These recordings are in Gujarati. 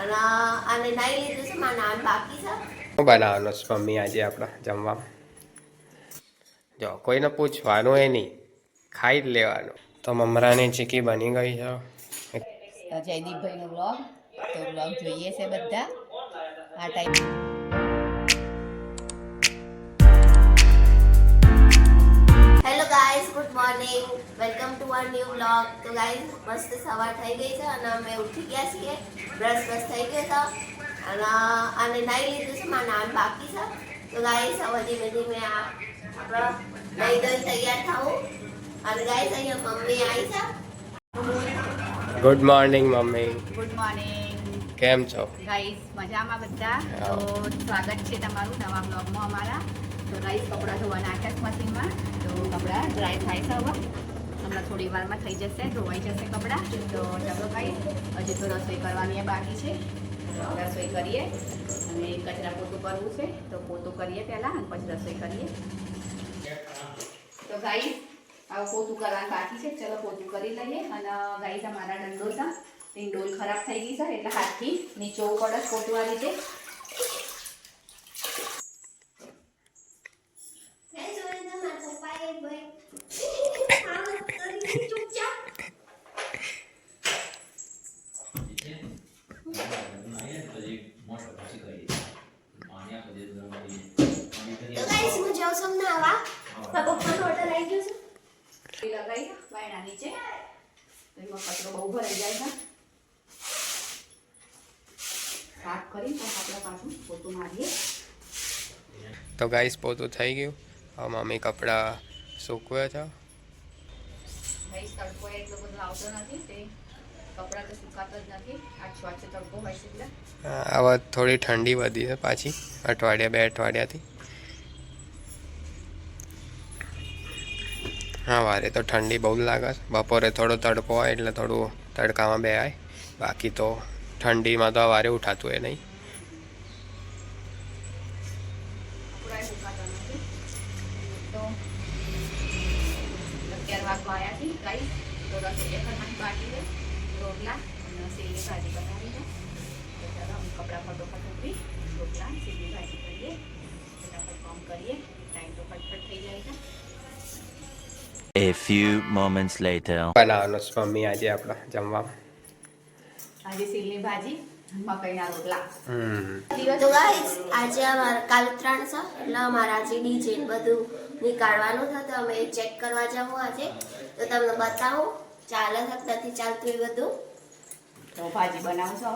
અને આને નાઈ લીધું છે મારે નાન બાકી છે. શું બનાવવાનો છે મમ્મી આજે આપણે જમવામાં? જો કોઈને પૂછવાનું એ નહીં. ખાઈ જ લેવાનું. તો મમરાની ચીકી બની ગઈ છે. જયદીપભાઈનો બ્લોગ તો બ્લોગ જોઈએ છે બધા. આ time guys good morning welcome to our new blog તો ગાઈઝ મસ્ત સવાર થઈ ગઈ છે અને અમે ઉઠી ગયા છીએ. બ્રશ બ્રશ થઈ ગયો હતો અને અને નાઈ લીધું છે મારા નાન બાકી છે. તો ગાઈઝ હવે ધીમે ધીમે આ આપણા નહીં ધોઈ તૈયાર થવું અને ગાઈઝ અહીંયા મમ્મી આવી છે. Good morning mummy. Good morning કેમ છો? ગાઈસ મજામાં બધા? તો સ્વાગત છે તમારું નવા બ્લોગમાં અમારા. તો રાઈસ કપડાં ધોવાના છે મશીનમાં. તો કપડાં ડ્રાય થાય છે હવે. હમણાં થોડી વારમાં થઈ જશે, ધોવાઈ જશે કપડાં. તો ચાલો ભાઈ હજી તો રસોઈ કરવાની બાકી છે. રસોઈ કરીએ. અને કચરા પોતું કરવું છે. તો પોતું કરીએ પહેલાં અને પછી રસોઈ કરીએ. તો ગાઈસ, હવે પોતું કરવાનું બાકી છે. ચલો પોતું કરી લઈએ. અને ગાઈસ અમારા ડંડો છે. એની ડોલ ખરાબ થઈ ગઈ છે, એટલે હાથથી નીચોવું પડે પોતું આ રીતે. તો કચરો બહુ ભરાઈ જાય છે. સાફ કરી તો આપણે પાછું પોતું મારીએ. તો ગાઈસ પોતું થઈ ગયું. હવે મમ્મી કપડાં સૂકવ્યા છે. ગાઈસ તડકો એટલો બધો આવતો નથી તે કપડાં તો સુકાતા જ નથી. આ સ્વચ્છ તડકો હોય છે એટલે. હવે થોડી ઠંડી વધી છે પાછી અઠવાડિયા બે અઠવાડિયાથી. હા, વારે તો ઠંડી બહુ લાગે છે. બપોરે થોડો તડકો હોય એટલે થોડું તડકામાં બેહાય. બાકી તો ઠંડીમાં તો વારે ઉઠાતું એ નહીં. કપડાં સુકાતા નથી તો અગિયાર વાગવા આવ્યા છે ગાઈ તો રસોઈ કરવાની બાકી છે. રોટલા A few moments later. બનાવવાનો છે મમ્મી આજે આપણે જમવામાં આજે સીલની ભાજી મકાઈના રોટલા હમ તો ગાઈસ આજે અમારે કાલ ત્રણ છે એટલે અમારે આજે ડીજે બધું નીકાળવાનું છે તો અમે ચેક કરવા જવું આજે તો તમને બતાવું ચાલે છે નથી ચાલતું એ બધું તો ભાજી બનાવું છો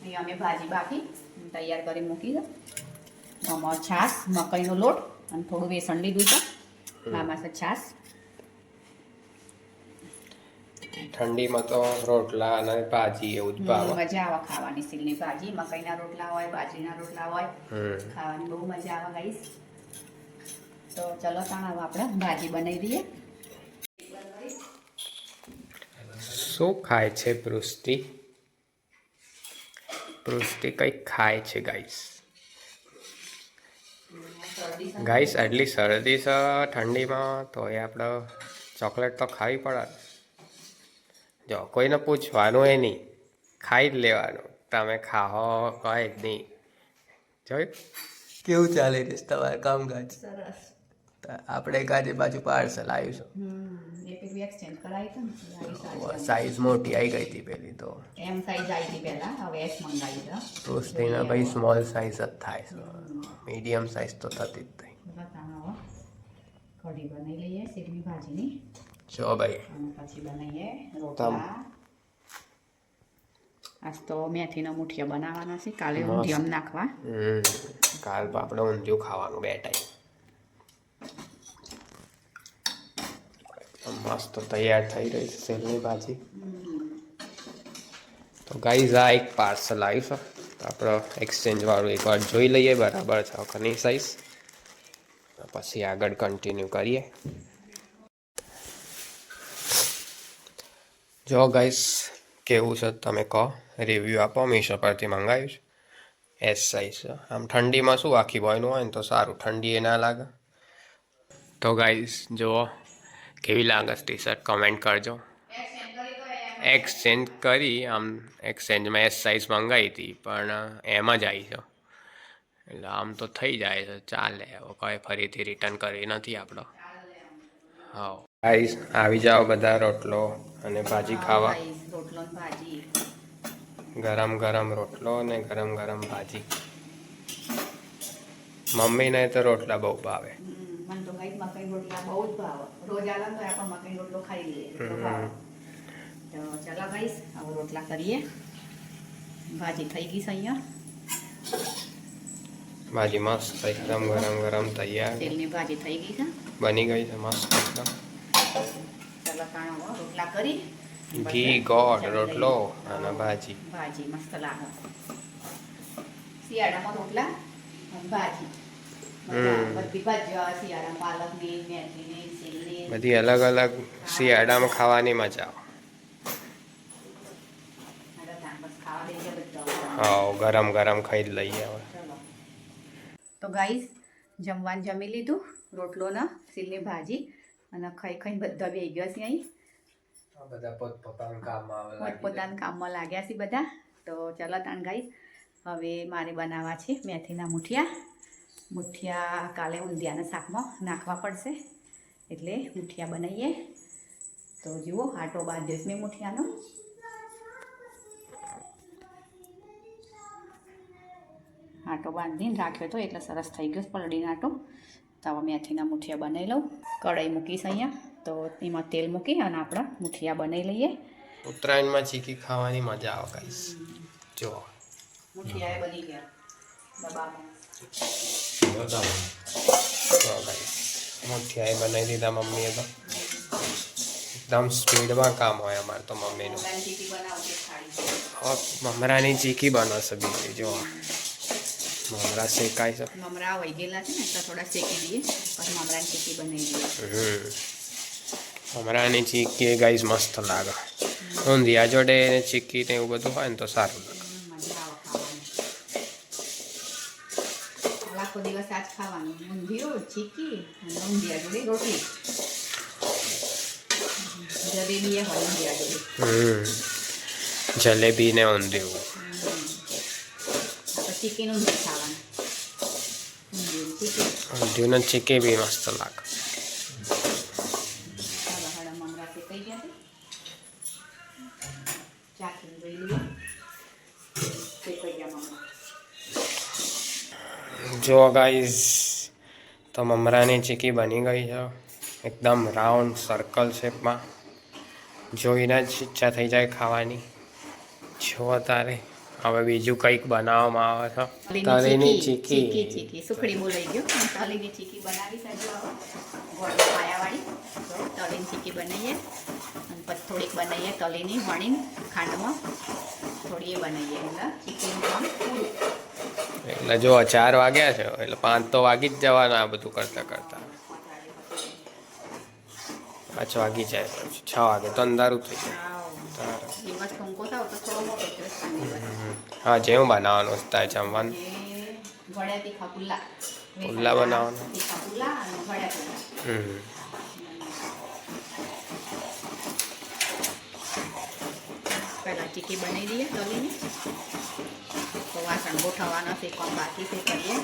હવે અમે ભાજી બાફી તૈયાર કરી મૂકી દો આમાં છાશ મકાઈનો લોટ અને થોડું વેસણ લીધું છે મામા છાશ ઠંડીમાં તો રોટલા અને ભાજી એવું જ ભાવે. મજા આવે ખાવાની સીલની ભાજી મકાઈના રોટલા હોય બાજરીના રોટલા હોય. ખાવાની બહુ મજા આવે ગાઈસ. તો ચલો તાણ હવે આપણે ભાજી બનાવી દઈએ. શું ખાય છે પૃષ્ટિ? પૃષ્ટિ કંઈક ખાય છે ગાઈસ. ગાઈસ આટલી શરદી છે ઠંડીમાં તો એ આપણે ચોકલેટ તો ખાવી પડે. જો કોઈને પૂછવાનું એ નહીં. ખાઈ જ લેવાનું. તમે ખાઓ હોય જ નહીં. જોયું? કેવું ચાલી છે તમારું કામકાજ? સરસ. આપણે કાજે બાજુ પાર્સલ આવ્યું છે. સાઈઝ મોટી આવી ગઈ હતી પેલી તો. એમ સાઈઝ આવી હતી પહેલા હવે એસ મંગાવી છે. પૃષ્ટિના ભાઈ સ્મોલ સાઈઝ જ થાય છે. મીડિયમ સાઈઝ તો થતી જ થઈ કઢી બનાવી લઈએ સીલની ભાજીની. જો ભાઈ પછી બનાવીએ રોટલા આજ તો મેથીના મુઠિયા બનાવવાના છે કાલે મસ્ત. નાખવા હમ કાલ તો આપણે ઊંધિયું ખાવાનું બે ટાઈમ મસ્ત તૈયાર થઈ રહી છે સેલની ભાજી તો ગાઈઝ આ એક પાર્સલ આવ્યું છે તો આપણે એક્સચેન્જ વાળું એકવાર જોઈ લઈએ બરાબર છે ઘણી સાઈઝ પછી આગળ કન્ટિન્યુ કરીએ જો ગાઈસ કેવું છે તમે કહો? રિવ્યૂ આપો મીશો પરથી મંગાવ્યું છે એસ સાઈઝ આમ ઠંડીમાં શું આખી બોયનું હોય ને તો સારું ઠંડી એ ના લાગે. તો ગાઈસ જુઓ કેવી લાગે ટી શર્ટ કમેન્ટ કરજો. એક્સચેન્જ કરી આમ એક્સચેન્જમાં એસ સાઇઝ મંગાવી હતી પણ એમ જ આવી છે. એટલે આમ તો થઈ જાય છે ચાલે. હવે કોઈ ફરીથી રિટર્ન કરી નથી આપણો હા ગાઈસ આવી જાઓ બધા રોટલો અને ભાજી ખાવા. રોટલો ભાજી. ગરમ ગરમ રોટલો અને ગરમ ગરમ ભાજી. મમ્મીને તો રોટલા બહુ ભાવે. મને તો મકાઈ રોટલા બહુ જ ભાવે. રોજ આલે તો આપણે મકાઈ રોટલો ખાઈ લઈએ તો ચાલો ગાઈસ હવે રોટલા કરીએ. ભાજી થઈ ગઈ છે ભાજી મસ્ત એકદમ ગરમ ગરમ તૈયાર. તેલની ભાજી થઈ ગઈ છે. બની ગઈ છે મસ્ત એકદમ. રોટલા કરી. ઘી ગોળ રોટલો અને ભાજી. ભાજી મસ્ત લાગે શિયાળામાં રોટલા ભાજી. બધી અલગ અલગ શિયાળામાં ખાવાની મજા હા ગરમ ગરમ ખાઈ લઈએ હવે. તો ગાઈસ જમવાનું જમી લીધું રોટલો ને સિલની ભાજી. અને ખાઈ ખાઈને બધા બે ગયા છે અહીં. બધા પોતપોતાનું કામ પોતપોતાના કામમાં લાગ્યા છે બધા. તો ચાલો તાણ ગાઈસ હવે મારે બનાવવા છે મેથીના મુઠિયા. મુઠિયા કાલે ઊંધિયાના શાકમાં નાખવા પડશે. એટલે મુઠિયા બનાવીએ. તો જુઓ આટો બાંધ્યો મેં મુઠિયાનો. આટો બાંધીને રાખ્યો હતો એટલે સરસ થઈ ગયો પલડીનો આટો. તો મેથીના મુઠિયા બનાવી લઉં. કઢાઈ મૂકીશ અહીંયા. તો એમાં તેલ મૂકી અને આપણા મુઠિયા બનાવી લઈએ. ઉત્તરાયણમાં ચીકી ખાવાની મજા આવે ગાઈસ. જો. મુઠિયા બની ગયા. બનાવી દીધા મમ્મીએ તો. એકદમ સ્પીડમાં કામ હોય અમારે તો મમ્મીનું. મમરાની ચીકી બનાવશે બીજી જો. મમરા શેકાય છે. મમરા વૈગેલા છે ને એટલે થોડા શેકી દઈએ. પછી મમરાની ચીકી બનાવી દઈએ. મમરાની ચીકી ગાઈસ મસ્ત લાગે. ઊંધિયા જોડે ને ચીકી ને એવું બધું હોય ને તો સારું લાગે. દિવસ આજ ખાવાનું. ઊંધિયું ચીકી ઊંધિયા જોડે રોટલી. જલેબી એ હોય ઊંધિયા જોડે. જલેબી ને ઊંધિયું. ચીકીનું જ ખાવાનું ઊંધિયું ચીકી બી મસ્ત લાગે જો ગાઈઝ તો મમરાની ચીકી બની ગઈ છે એકદમ રાઉન્ડ સર્કલ શેપમાં જોઈને જ ઈચ્છા થઈ જાય ખાવાની જો તારે હવે બીજું કંઈક બનાવવામાં આવે છે. તળીની ચીકી. ચીકી. સુખડી બોલાઈ ગયો. તળીની ચીકી બનાવી સાજુ ગોળ પાયાવાળી. તો તળીની ચીકી બનાવીએ. અને પછી થોડીક બનાવીએ તળીની વણીને ખાંડમાં. થોડી એ બનાવીએ. એટલે ચીકીનું કામ પૂરું. એટલે જો ચાર વાગ્યા છે એટલે પાંચ તો વાગી જ જવાના આ બધું કરતા કરતા. પાંચ વાગી જાય છ વાગે તો અંધારું થઈ જાય. દિવસ ટૂંકો થાવ તો થોડો મોટો દિવસ હા જેવું બનાવવાનું તારે જમવાનું. ગળ્યા તીખા પુલ્લા પુલ્લા બનાવવાના. તીખા પુલ્લા અને ગળ્યા પુલ્લા હમ. પહેલાં ચીકી બનાવી દઈએ તળીને. તો વાસણ ગોઠવવાના છે કોમ બાકી છે કરીએ.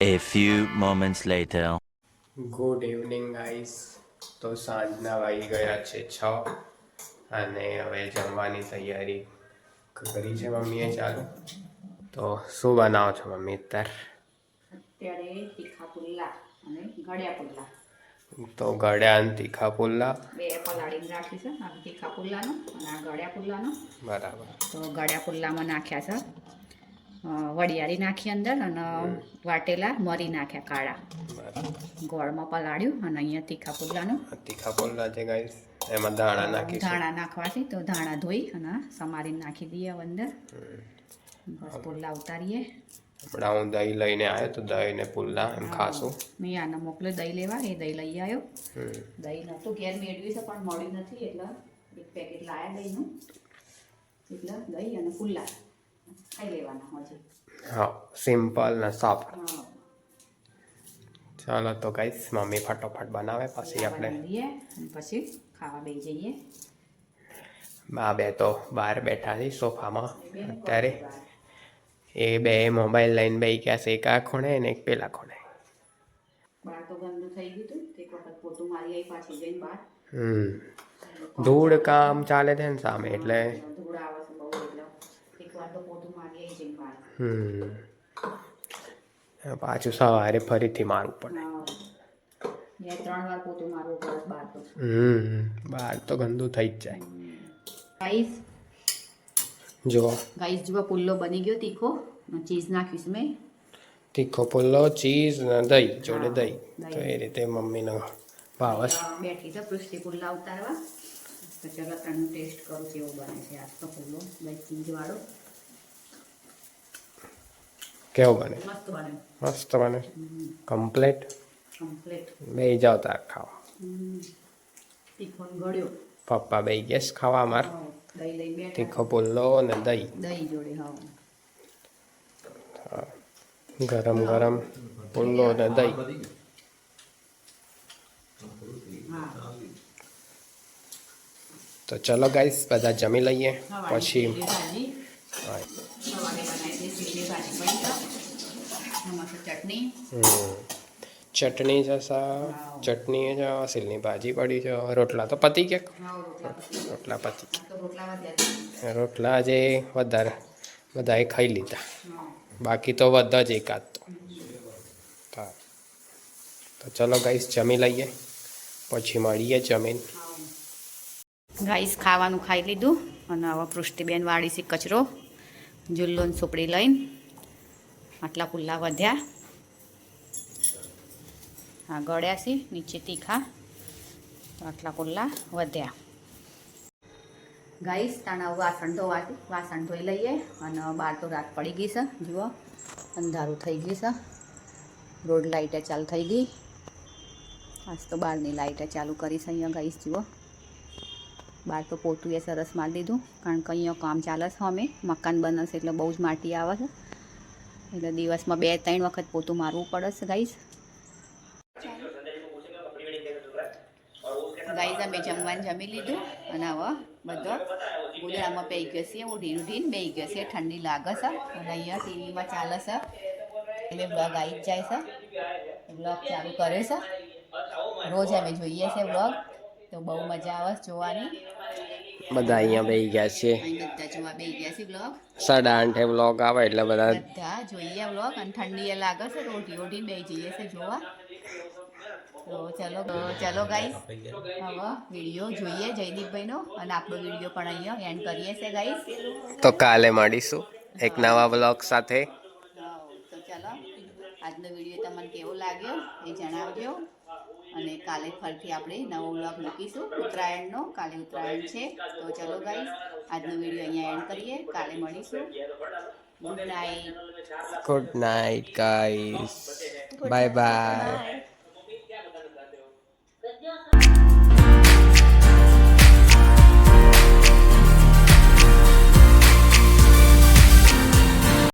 A few moments later. Good evening guys તો સાંજના વાગી ગયા છે છ અને હવે જમવાની તૈયારી કરી છે મમ્મીએ ચાલુ. તો શું બનાવો છો મમ્મી અત્યારે? અત્યારે તીખા પુલ્લા અને ગળ્યા પુલ્લા. તો ગળ્યા અને તીખા પુલ્લા? બે પલાળીને રાખી છે તીખા પુલ્લાનો અને આ ગળ્યા પુલ્લાનો. બરાબર. તો ગળ્યા પુલ્લામાં નાખ્યા છે વડિયાળી નાખી અંદર અને વાટેલા મરી નાખ્યા કાળા. ગોળમાં પલાળ્યું અને અહીંયા તીખા પુલ્લાનું આ તીખા પુલ્લા છે ગાઈસ એમાં ધાણા નાખી ધાણા નાખવાથી તો ધાણા ધોઈ અને સમારીને નાખી દઈએ અંદર. બસ પુલ્લા ઉતારીએ. હમણાં હું દહીં લઈને આવ્યો તો દહીં ને પુલ્લા એમ ખાશું. મેં આને મોકલ્યો દહીં લેવા એ દહીં લઈ આવ્યો. દહીં નહોતું ઘેર મેળવ્યું છે પણ મળ્યું નથી એટલે એક પેકેટ લાયા દહીંનું. એટલે દહીં અને પુલ્લા ખાઈ લેવાના હજી હા સિમ્પલ ને સોફ્ટ ચાલો તો ગાઈસ મમ્મી ફટોફટ બનાવે પછી આપણે પછી ખાવા બે જઈએ. બા બે તો બહાર બેઠા છે સોફામાં. અત્યારે એ બે મોબાઈલ લઈને બે ગયા છે એક આ ખૂણે ને એક પેલા ખૂણે. બહાર તો ગંદુ થઈ ગયું હતું. એક વખત પોતું મારી આવી પાછી જઈને બહાર. હમ. ધૂળ કામ ચાલે છે ને સામે એટલે ધૂળ આવે છે બહુ એટલે એક વાર તો પોતું મારી આવી જઈને બહાર હમ. પાછું સવારે ફરીથી મારવું પડે. ત્રણ વાર પોતું મારવું પડે બહાર તો. હમ. બહાર તો ગંદુ થઈ જ જાય. ગાઈસ? જો. ગાઈસ જો પુલ્લો બની ગયો તીખો. ચીઝ નાખીશ મેં. તીખો પુલ્લો ચીઝ ને દહીં જોડે દહીં. તો એ રીતે મમ્મીનો ભાવસ બેઠી છે પૃષ્ટિ પુલ્લા ઉતારવા. તો ચલો તને ટેસ્ટ કરું કેવો બને છે. આજ તો પુલ્લો દહીં ચીઝ વાળો કેવો બને મસ્ત બને મસ્ત બને કમ્પ્લેટ કમ્પ્લીટ બે જાવ તાર ખાવા તીખો ને ગળ્યો પપ્પા બે ગેસ ખાવા માર હા, દહીં લઈ બેઠા તીખો પુલ્લો ને દહીં દહીં જોડે હા ગરમ ગરમ પુલ્લો ને દહીં હા તો ચલો ગાઈસ બધા જમી લઈએ સવારે પછી સીલી ભાજી હા, સવારે બનાવી દઈએ સીલી ભાજી પડી તો મસ્ત ચટણી. ચટણી છે સા ચટણી છે સિલની ભાજી પડી છે. રોટલા તો પતી ગયા. રોટલા પતી રોટલા જે વધારે બધાએ ખાઈ લીધા. બાકી તો બધા જ એકાદ તો. હા. તો ચલો ગાઈસ જમી લઈએ. પછી મળીએ જમીન. ગાઈસ ખાવાનું ખાઈ લીધું અને હવે પૃષ્ટિબેન વાળી છે કચરો. જુલ્લોન સુપડી લઈને આટલા પુલ્લા વધ્યા. હા ગળ્યા છે નીચે તીખા આટલા પુલ્લા વધ્યા. ગાઈસ, તાણા વાસણ ધોવાથી, વાસણ ધોઈ લઈએ અને બહાર તો રાત પડી ગઈ છે, જુઓ, અંધારું થઈ ગયું છે. રોડ લાઇટે ચાલુ થઈ ગઈ. આજ તો બહારની લાઇટે ચાલુ કરી છે અહીંયા, ગાઈસ, જુઓ. બહાર તો પોતું એ સરસ મારી દીધું, કારણ કે અહીંયા કામ ચાલે છે અમે. મકાન બનશે એટલે બહુ જ માટી આવે છે. એટલે દિવસમાં બે ત્રણ વખત પોતું મારવું પડે છે, ગાઈસ ગાઈસ અમે જમવાનું જમી લીધું. અને હવે બધો ગોદડામાં પઈ ગયો છે. ઉઢીને ઉઢીને બેસી ગયો છે. ઠંડી લાગે છે. અને અહીંયા ટીવીમાં ચાલે છે. એટલે બ્લોગ આવી જ જાય છે. બ્લોગ ચાલુ કરે છે. રોજ અમે જોઈએ છે બ્લોગ તો બહુ મજા આવે જોવાની. બધા અહીંયા બેસી ગયા છે. બધા જોવા ગયા છે બ્લોગ સાડા આઠે બ્લોગ આવે એટલે બધા બધા જોઈએ બ્લોગ અને ઠંડી એ લાગે છે. રોટી રોટી બે જઈએ છે જોવા. તો ચલો ચલો ગાઈસ હવે વીડિયો જોઈએ જયદીપભાઈનો અને આપણો વીડિયો પણ અહીંયા એન્ડ કરીએ છે ગાઈસ તો કાલે મળીશું એક નવા બ્લોગ સાથે. તો ચલો આજનો વીડિયો તમને કેવો લાગ્યો એ જણાવજો. અને કાલે ફરીથી આપણે નવો બ્લોગ મૂકીશું ઉત્તરાયણનો. કાલે ઉત્તરાયણ છે. તો ચલો ગાઈસ આજનો વીડિયો અહીંયા એન્ડ કરીએ. કાલે મળીશું. Good night good night guys bye bye.